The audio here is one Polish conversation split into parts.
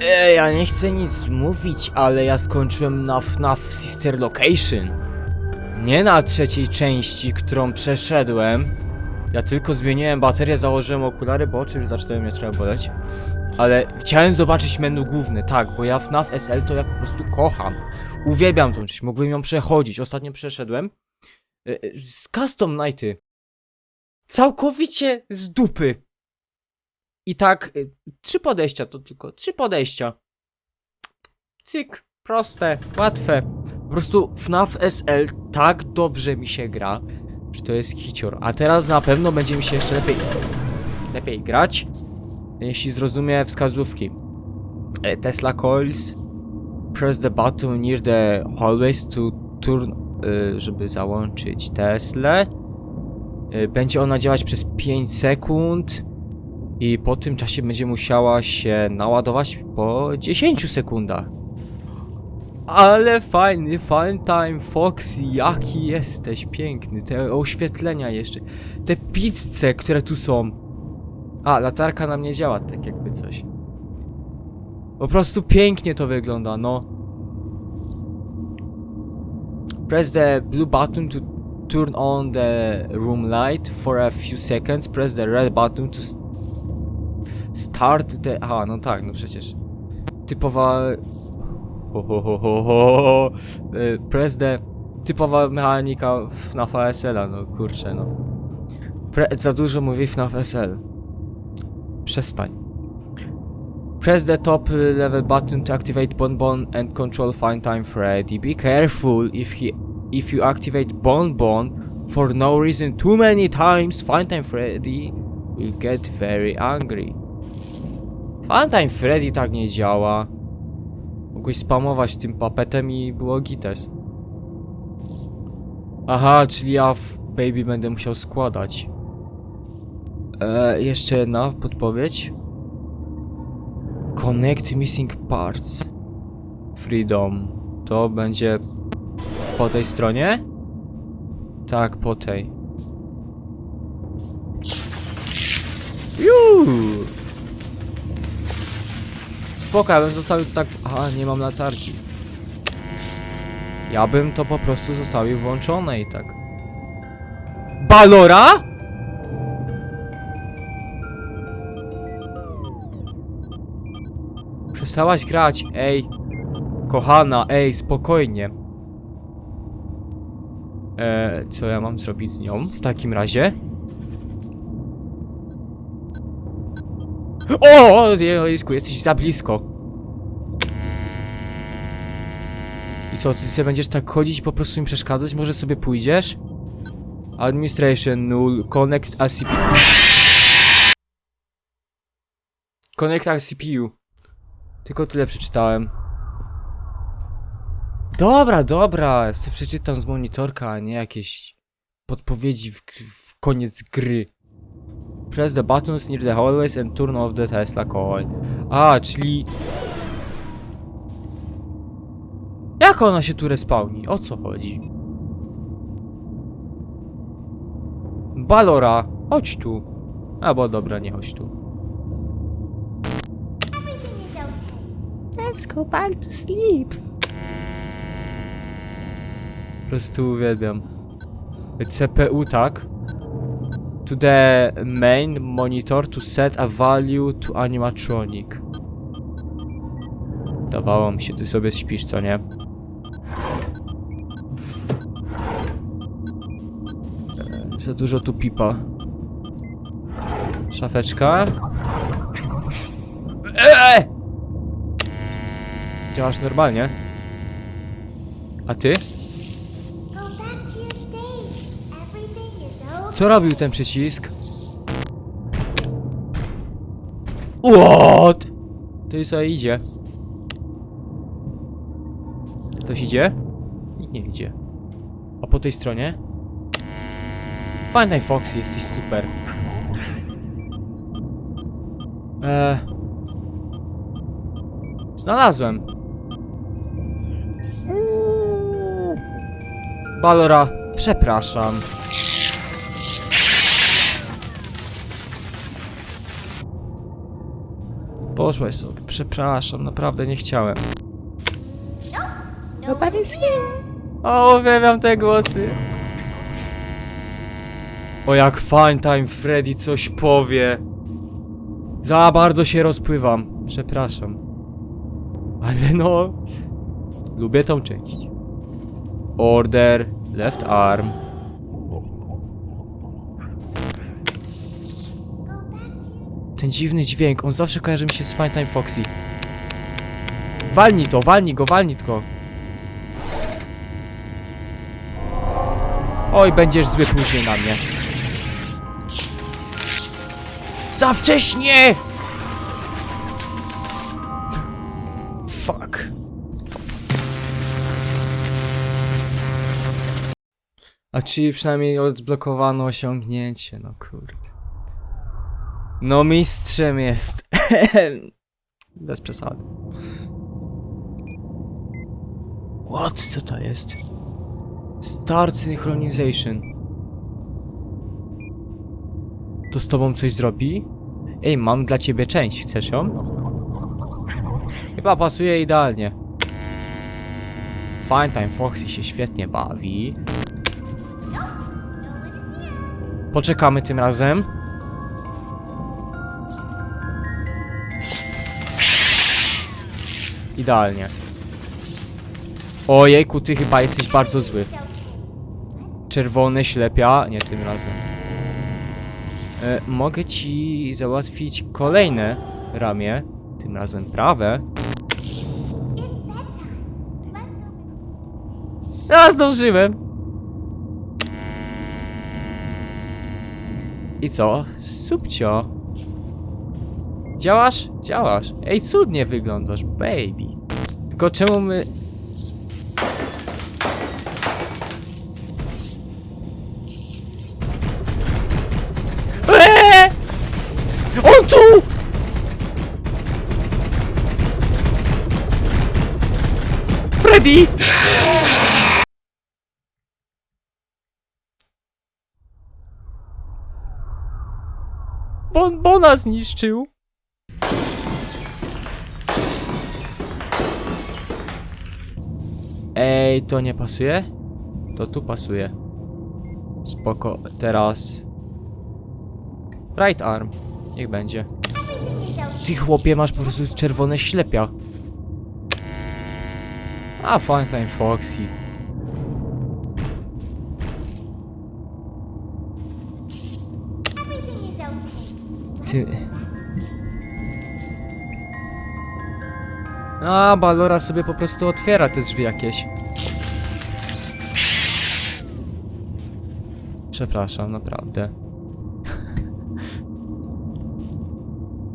Ej, ja nie chcę nic mówić, ale ja skończyłem na FNAF Sister Location. Nie na trzeciej części, którą przeszedłem. Ja tylko zmieniłem baterię, założyłem okulary, bo oczy już zaczynają mnie trzeba boleć. Ale chciałem zobaczyć menu główne, tak, bo ja FNAF SL to ja po prostu kocham. Uwielbiam tą część, mógłbym ją przechodzić. Ostatnio przeszedłem e, e, z Custom Nighty. Całkowicie z dupy. I tak, y, trzy podejścia to tylko, trzy podejścia. Cyk, proste, łatwe. Po prostu FNAF SL tak dobrze mi się gra, że to jest hicior. A teraz na pewno będzie mi się jeszcze lepiej, lepiej grać, jeśli zrozumie wskazówki. E, Tesla Coils, press the button near the hallways to turn, y, żeby załączyć Teslę. Y, Będzie ona działać przez 5 sekund. I po tym czasie będzie musiała się naładować po 10 sekundach. Ale fajny, fun time, Foxy, jaki jesteś piękny. Te oświetlenia jeszcze. Te pizze, które tu są. A, latarka nam nie działa, tak jakby coś. Po prostu pięknie to wygląda, no. Press the blue button to turn on the room light for a few seconds. Press the red button to start the... Aha, no tak, no przecież. Typowa... Ho, ho, ho, ho, ho. Y, Press the... Typowa mechanika na FSL-a, no kurczę, no. Pre... Za dużo mówi FNAF SL. Przestań. Press the top level button to activate Bonbon and control Fine Time Freddy. Be careful if he if you activate Bonbon for no reason too many times, Fine Time Freddy will get very angry. Fine Time Freddy tak nie działa. Mogłeś spamować tym papetem i było gites. Aha, czyli ja w Baby będę musiał składać. E, jeszcze jedna podpowiedź. Connect missing parts. Freedom. To będzie po tej stronie? Tak, po tej. Juuu! Spoko, ja bym zostawił to tak... Aha, nie mam latarki. Ja bym to po prostu zostawił włączone i tak. Balora? Przestałaś grać, ej. Kochana, ej, spokojnie. E, co ja mam zrobić z nią w takim razie? O, Jezu, jesteś za blisko. I co, ty sobie będziesz tak chodzić i po prostu im przeszkadzać? Może sobie pójdziesz? Administration null, connect a CPU. Connect a CPU. Tylko tyle przeczytałem. Dobra, dobra, sobie przeczytam z monitorka, a nie jakieś podpowiedzi w, w koniec gry. Press the buttons near the hallways and turn off the Tesla coil. A, czyli... Jak ona się tu respawni? O co chodzi? Balora, chodź tu. A, bo dobra, nie chodź tu. Let's go back to sleep. Po prostu uwielbiam. CPU, tak? To the main monitor to set a value to animatronic. Dawało mi się, ty sobie śpisz, co nie? E, Za dużo tu pipa. Szafeczka. Eee! Działasz normalnie. A ty? Co robił ten przycisk? What? To sobie idzie. Ktoś idzie? Nikt nie idzie. A po tej stronie? Fajny Foxy, jesteś super. Eee. Znalazłem. Balora, przepraszam. Poszłaś sobie, przepraszam, naprawdę nie chciałem. Nobody's here. O, uwielbiam te głosy. O, jak Fine Time Freddy coś powie. Za bardzo się rozpływam. Przepraszam. Ale no... Lubię tą część. Order, left arm. Ten dziwny dźwięk, on zawsze kojarzy mi się z Fine Time Foxy. Walnij to, walnij go, walnij go. Oj, będziesz zły później na mnie. Za wcześnie! Fuck. A czy przynajmniej odblokowano osiągnięcie, no kurde. No mistrzem jest. Bez przesady. What? Co to jest? Start Synchronization. To z tobą coś zrobi? Ej, mam dla ciebie część, chcesz ją? Chyba pasuje idealnie. Fine Time Foxy się świetnie bawi. Poczekamy tym razem. Idealnie. Ojejku, ty chyba jesteś bardzo zły. Czerwone ślepia, nie tym razem. E, mogę ci załatwić kolejne ramię, tym razem prawe. A, zdążyłem! I co? Subcio. Działasz? Działasz. Ej, cudnie wyglądasz, baby. Tylko czemu my... Eee! On tu! Freddy! Bon Bona zniszczył. Ej, to nie pasuje? To tu pasuje. Spoko, teraz... Right arm. Niech będzie. Ty chłopie, masz po prostu czerwone ślepia. A, Time Foxy. Ty... A, Balora sobie po prostu otwiera te drzwi jakieś. Przepraszam, naprawdę.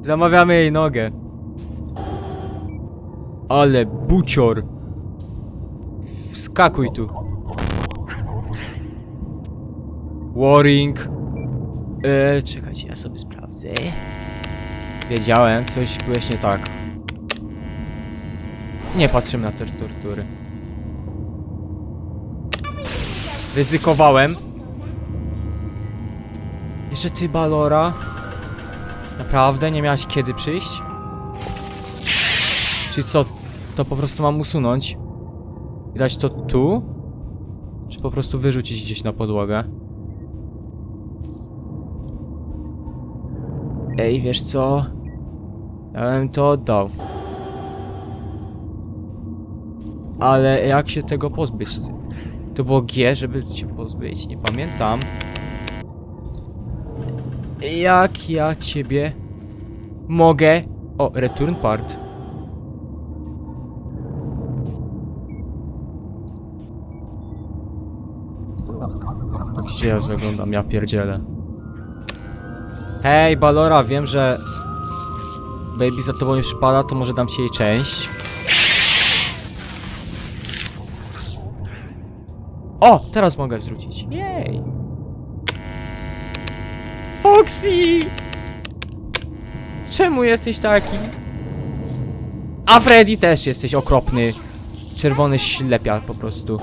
Zamawiamy jej nogę. Ale bucior. Wskakuj tu. Warring. Eee, czekajcie, ja sobie sprawdzę. Wiedziałem, coś byłeś nie tak. Nie patrzymy na te tortury. Ryzykowałem. Jeszcze ty, Balora. Naprawdę? Nie miałaś kiedy przyjść? Czy co? To po prostu mam usunąć? I dać to tu? Czy po prostu wyrzucić gdzieś na podłogę? Ej, wiesz co? Ja bym to oddał. Ale jak się tego pozbyć? To było G, żeby się pozbyć? Nie pamiętam. Jak ja ciebie mogę... O, return part. Gdzie ja zaglądam? Ja pierdzielę. Hej, Balora, wiem, że Baby za tobą nie przypada, to może dam ci jej część. O! Teraz mogę zwrócić. Jej! Foxy! Czemu jesteś taki? A Freddy też jesteś okropny. Czerwony ślepia po prostu.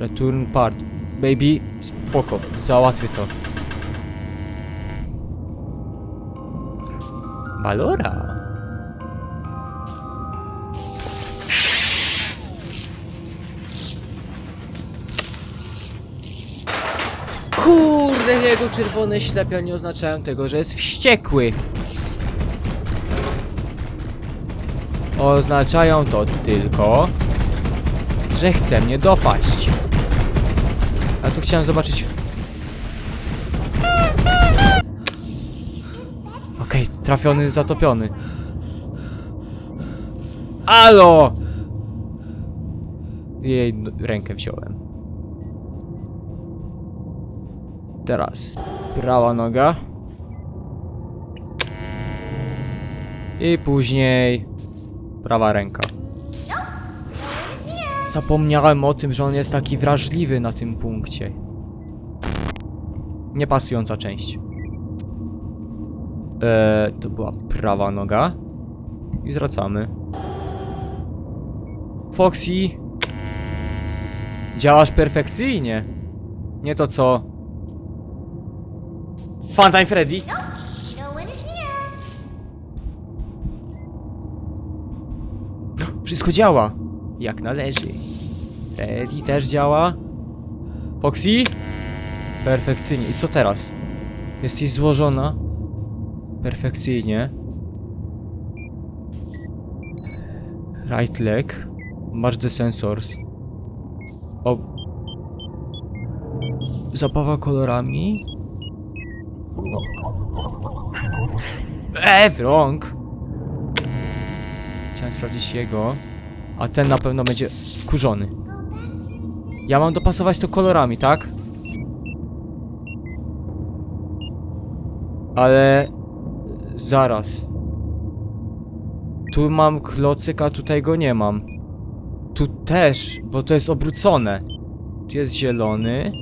Return part. Baby, spoko, załatwię to. Balora. Kurde, jego czerwone ślepia nie oznaczają tego, że jest wściekły. Oznaczają to tylko, że chce mnie dopaść. A tu chciałem zobaczyć. Okej, trafiony, zatopiony. Alo! Jej no- rękę wziąłem. Teraz prawa noga. I później prawa ręka. Zapomniałem o tym, że on jest taki wrażliwy na tym punkcie. Niepasująca część. Eee, to była prawa noga. I zwracamy. Foxy. Działasz perfekcyjnie. Nie to co. Funtime Freddy. No is here. Wszystko działa. Jak należy. Freddy też działa. Foxy? Perfekcyjnie. I co teraz? Jesteś złożona. Perfekcyjnie. Right leg. Masz the sensors. O. Zabawa kolorami. Eee, wrong. Chciałem sprawdzić jego. A ten na pewno będzie wkurzony. Ja mam dopasować to kolorami, tak? Ale... Zaraz. Tu mam klocyk, a tutaj go nie mam. Tu też, bo to jest obrócone. Tu jest zielony.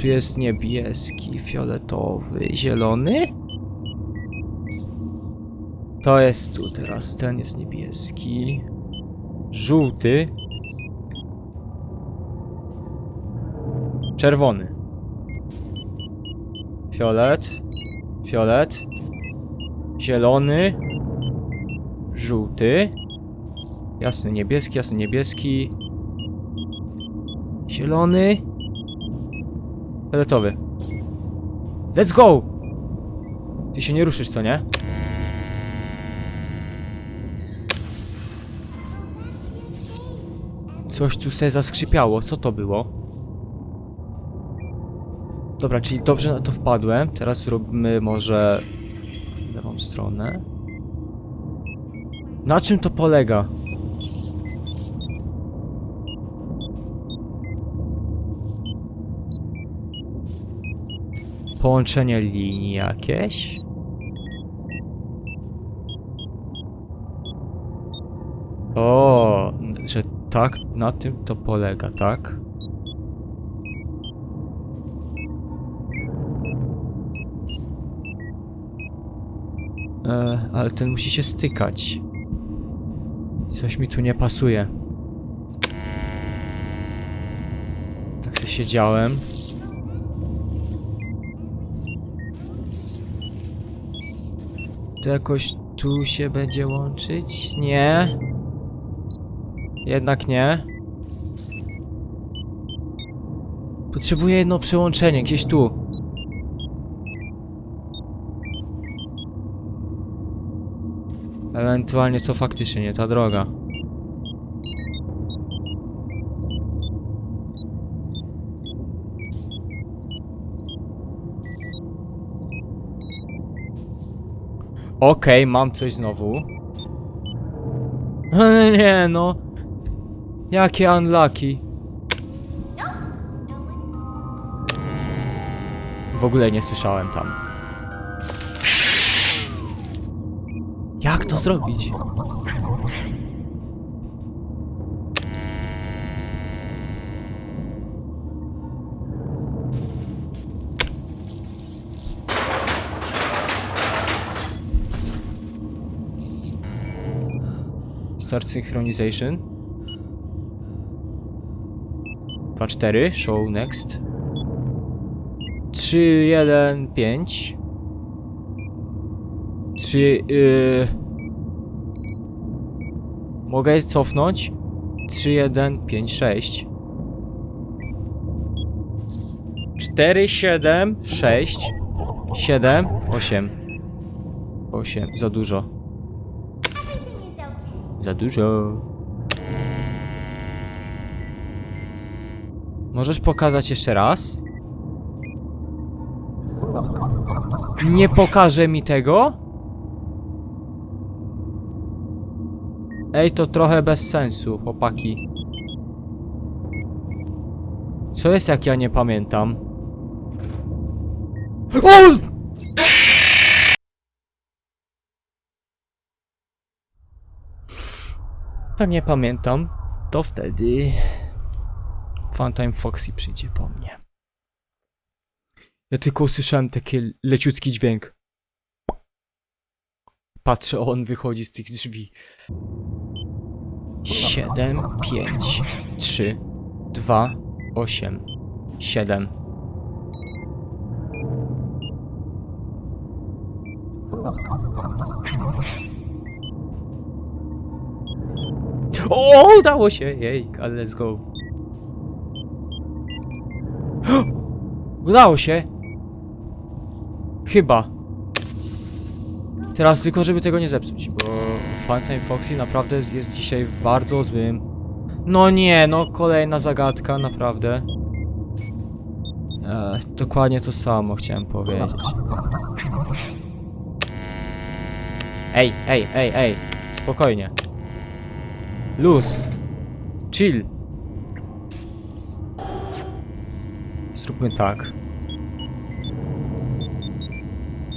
Tu jest niebieski, fioletowy, zielony. To jest tu teraz, ten jest niebieski. Żółty. Czerwony. Fiolet. Fiolet. Zielony. Żółty. Jasny niebieski, jasny niebieski. Zielony. Fioletowy. Let's go! Ty się nie ruszysz, co nie? Coś tu se zaskrzypiało. Co to było? Dobra, czyli dobrze na to wpadłem. Teraz robimy może lewą stronę. Na czym to polega? Połączenie linii jakieś? O, że tak, na tym to polega, tak? E, ale ten musi się stykać. Coś mi tu nie pasuje. Tak sobie siedziałem. To jakoś tu się będzie łączyć? Nie. Jednak nie. Potrzebuję jedno przełączenie, gdzieś tu. Ewentualnie co faktycznie nie ta droga. Okej, mam coś znowu. Nie no. Jakie unlucky. W ogóle nie słyszałem tam. Jak to zrobić? Start synchronization. 2-4, show next. 3, 1, 5. 3, yy... Mogę cofnąć? 3, 1, 5, 6. 4, 7, 6, 7, 8. 8, za dużo. Za dużo. Możesz pokazać jeszcze raz? Nie pokaże mi tego? Ej, to trochę bez sensu, chłopaki. Co jest jak ja nie pamiętam? O! Pewnie pamiętam. To wtedy Funtime Foxy przyjdzie po mnie. Ja tylko usłyszałem taki leciutki dźwięk. Patrzę, on wychodzi z tych drzwi. 7, 5, 3, 2, 8, 7. O, udało się! Jej, ale let's go. Udało się! Chyba. Teraz tylko, żeby tego nie zepsuć, bo Funtime Foxy naprawdę jest dzisiaj w bardzo złym... No nie, no kolejna zagadka, naprawdę. E, dokładnie to samo chciałem powiedzieć. Ej, ej, ej, ej, spokojnie. Luz. Chill. Zróbmy tak.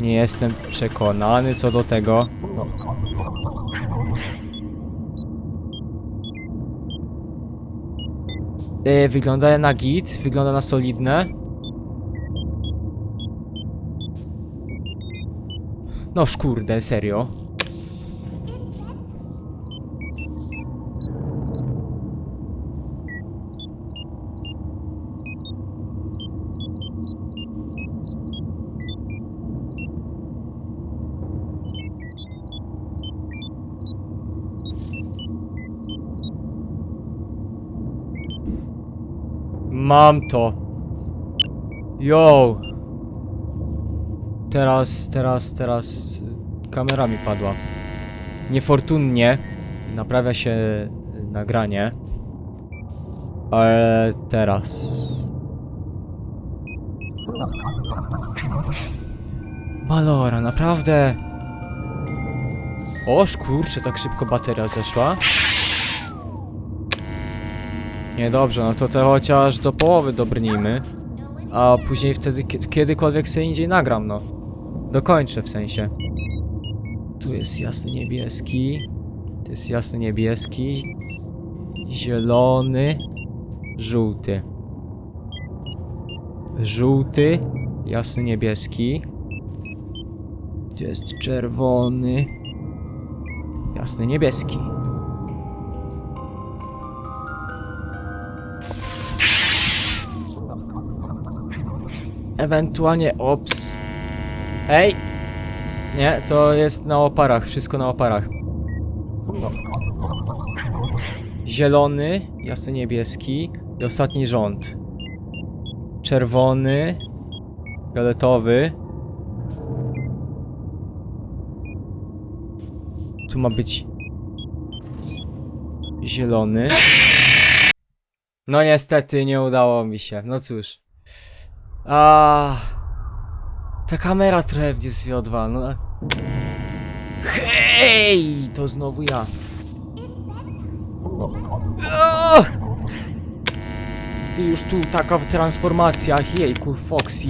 Nie jestem przekonany co do tego. Yy, wygląda na git, wygląda na solidne. No kurde, serio. Mam to. Yo. Teraz, teraz, teraz kamera mi padła. Niefortunnie naprawia się y, nagranie. Ale teraz. Malora, naprawdę. Oż kurczę, tak szybko bateria zeszła. Niedobrze, no to te chociaż do połowy dobrnijmy. A później wtedy, kie- kiedykolwiek sobie indziej nagram, no. Dokończę w sensie. Tu jest jasny niebieski. Tu jest jasny niebieski. Zielony. Żółty. Żółty. Jasny niebieski. Tu jest czerwony. Jasny niebieski. Ewentualnie ops. Ej! Nie, to jest na oparach, wszystko na oparach. Zielony, jasny niebieski i ostatni rząd. Czerwony, fioletowy. Tu ma być zielony. No niestety nie udało mi się. No cóż. A Ta kamera trochę mnie zwiodła, no. Hej! To znowu ja. O! Ty już tu taka transformacja, jejku, Foxy.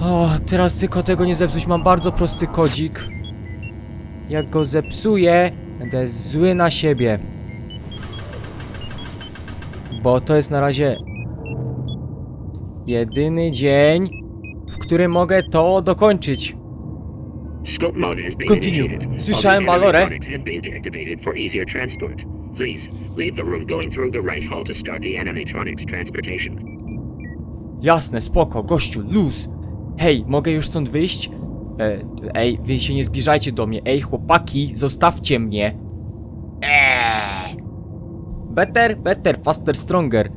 O, teraz tylko tego nie zepsuć, mam bardzo prosty kodzik. Jak go zepsuję, będę zły na siebie. Bo to jest na razie jedyny dzień, w którym mogę to dokończyć. Continue. Słyszałem Valorę. Jasne, spoko, gościu, luz. Hej, mogę już stąd wyjść? E, ej, wy się nie zbliżajcie do mnie. Ej, chłopaki, zostawcie mnie. Eee. Better, better, faster, stronger.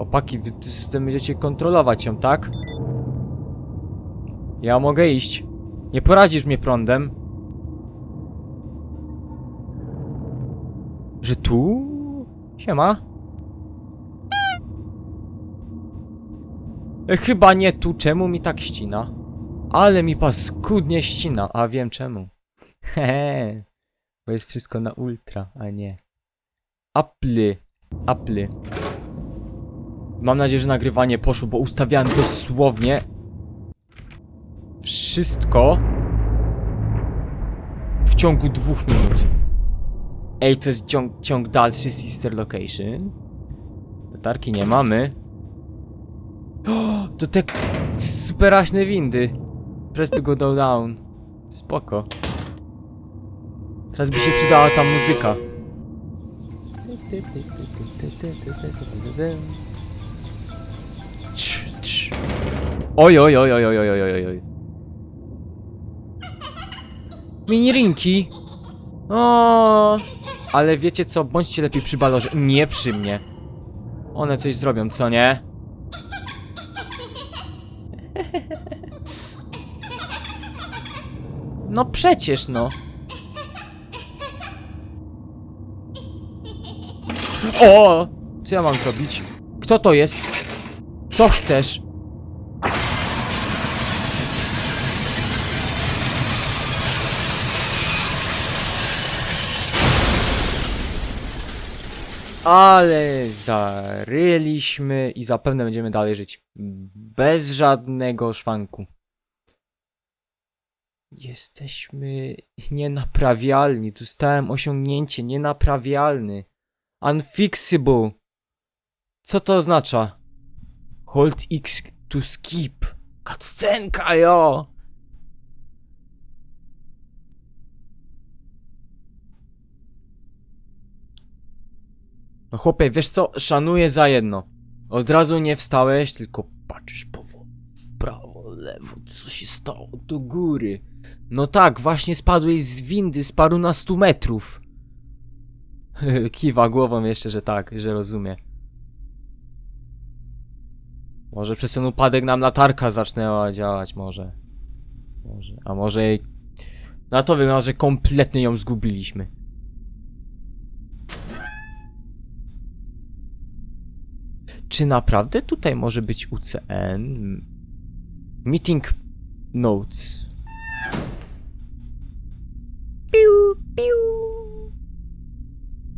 Opaki, wy wy będziecie kontrolować ją, tak? Ja mogę iść. Nie poradzisz mnie prądem. Że tu? Siema. E, Chyba nie tu, czemu mi tak ścina? Ale mi paskudnie ścina, a wiem czemu. Hehe. Bo jest wszystko na ultra, a nie. Apple. Apple. Mam nadzieję, że nagrywanie poszło, bo ustawiałem dosłownie wszystko w ciągu dwóch minut. Ej, to jest ciąg, ciąg dalszy Sister Location. Latarki nie mamy. O, to te superaśne windy. Press to go down. Spoko. Teraz by się przydała ta muzyka. Oj, oj, oj, oj, oj, oj, oj, oj. Minirinki! O, Ale wiecie co, bądźcie lepiej przy balorze, nie przy mnie. One coś zrobią, co nie? No przecież no. O! Co ja mam zrobić? Kto to jest? Co chcesz? Ale zaryliśmy i zapewne będziemy dalej żyć. Bez żadnego szwanku. Jesteśmy nienaprawialni. Dostałem osiągnięcie nienaprawialny. Unfixable. Co to oznacza? Hold X to skip. Cutscenka, jo! No chłopie, wiesz co? Szanuję za jedno. Od razu nie wstałeś, tylko patrzysz powoli. W prawo, lewo, co się stało? Do góry. No tak, właśnie spadłeś z windy z parunastu metrów. Kiwa głową jeszcze, że tak, że rozumie. Może przez ten upadek nam latarka zacznęła działać, może. Może. A może jej... Na to wygląda, że kompletnie ją zgubiliśmy. Czy naprawdę tutaj może być UCN? Meeting notes. Piu, piu.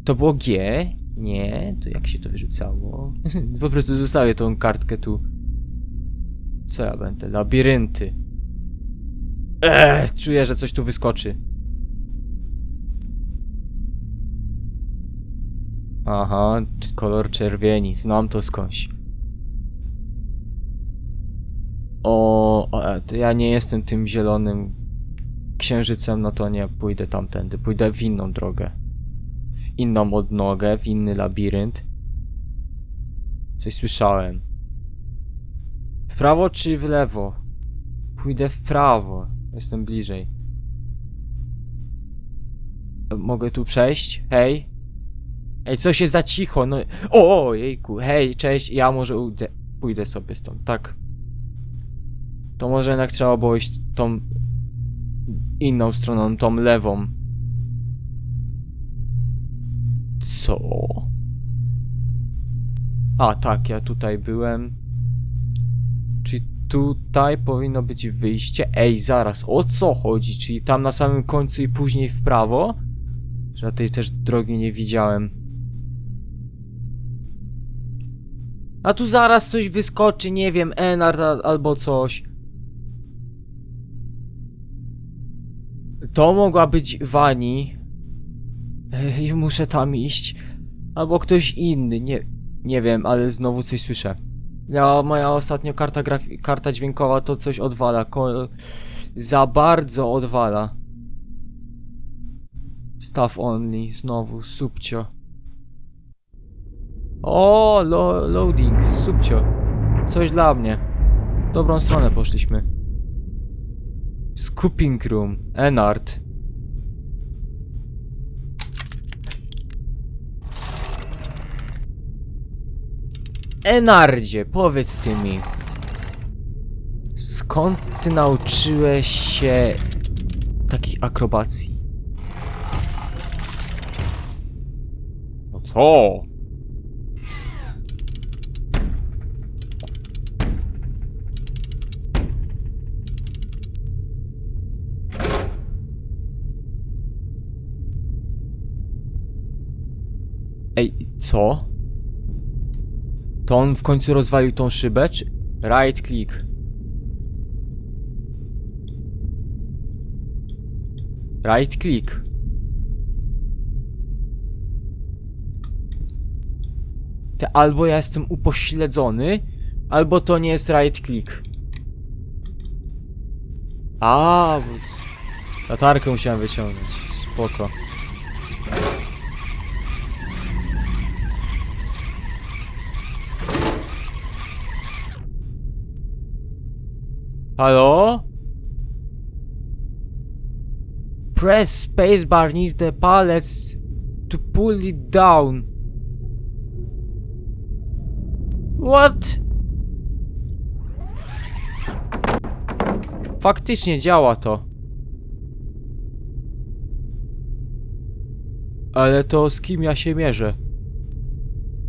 To było G? Nie, to jak się to wyrzucało? po prostu zostawię tą kartkę tu. Co ja będę? Labirynty. Eee, czuję, że coś tu wyskoczy. Aha, kolor czerwieni, znam to skądś. O, o, e, to ja nie jestem tym zielonym księżycem, no to nie pójdę tamtędy, pójdę w inną drogę. W inną odnogę, w inny labirynt. Coś słyszałem. W prawo czy w lewo? Pójdę w prawo, jestem bliżej. Mogę tu przejść? Hej? Ej, co się za cicho, no... O, o, jejku, hej, cześć, ja może ujdę, pójdę sobie stąd, tak. To może jednak trzeba było iść tą inną stroną, tą lewą. Co? A, tak, ja tutaj byłem. Czyli tutaj powinno być wyjście. Ej, zaraz, o co chodzi? Czyli tam na samym końcu i później w prawo? Że tej też drogi nie widziałem. A tu zaraz coś wyskoczy, nie wiem, Enard albo coś. To mogła być Wani. Ej, muszę tam iść. Albo ktoś inny, nie, nie wiem, ale znowu coś słyszę. Ja, moja ostatnio karta, karta dźwiękowa to coś odwala. Ko za bardzo odwala. Staff only, znowu, subcio. O, lo loading, subcio. Coś dla mnie. W Dobrą stronę poszliśmy. Scooping room, Enard. Enardzie, powiedz ty mi. Skąd ty nauczyłeś się takiej akrobacji? No co? Ej, co? To on w końcu rozwalił tą szybę, czy... Right click. Right click. Te albo ja jestem upośledzony, albo to nie jest right click. A. Latarkę musiałem wyciągnąć. Spoko. Halo? Press spacebar near the pallets to pull it down. What? Faktycznie działa to. Ale to z kim ja się mierzę?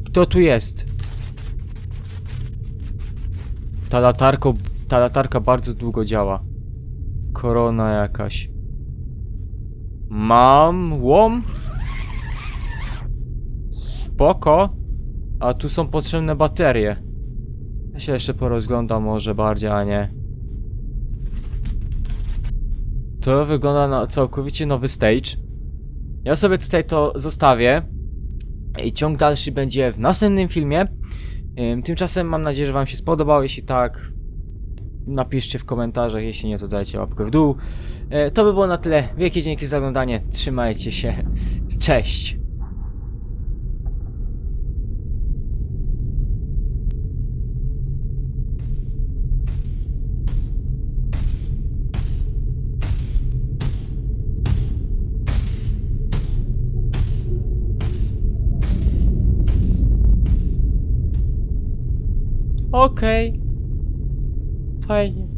Kto tu jest? Ta latarko, ta latarka bardzo długo działa. Korona jakaś. Mam łom? Spoko. A tu są potrzebne baterie. Ja się jeszcze porozglądam może bardziej, a nie. To wygląda na całkowicie nowy stage. Ja sobie tutaj to zostawię. I ciąg dalszy będzie w następnym filmie. Ym, Tymczasem mam nadzieję, że Wam się spodobało. Jeśli tak, napiszcie w komentarzach. Jeśli nie, to dajcie łapkę w dół. E, To by było na tyle. Wielkie dzięki za oglądanie. Trzymajcie się. Cześć. Okej. Fajnie.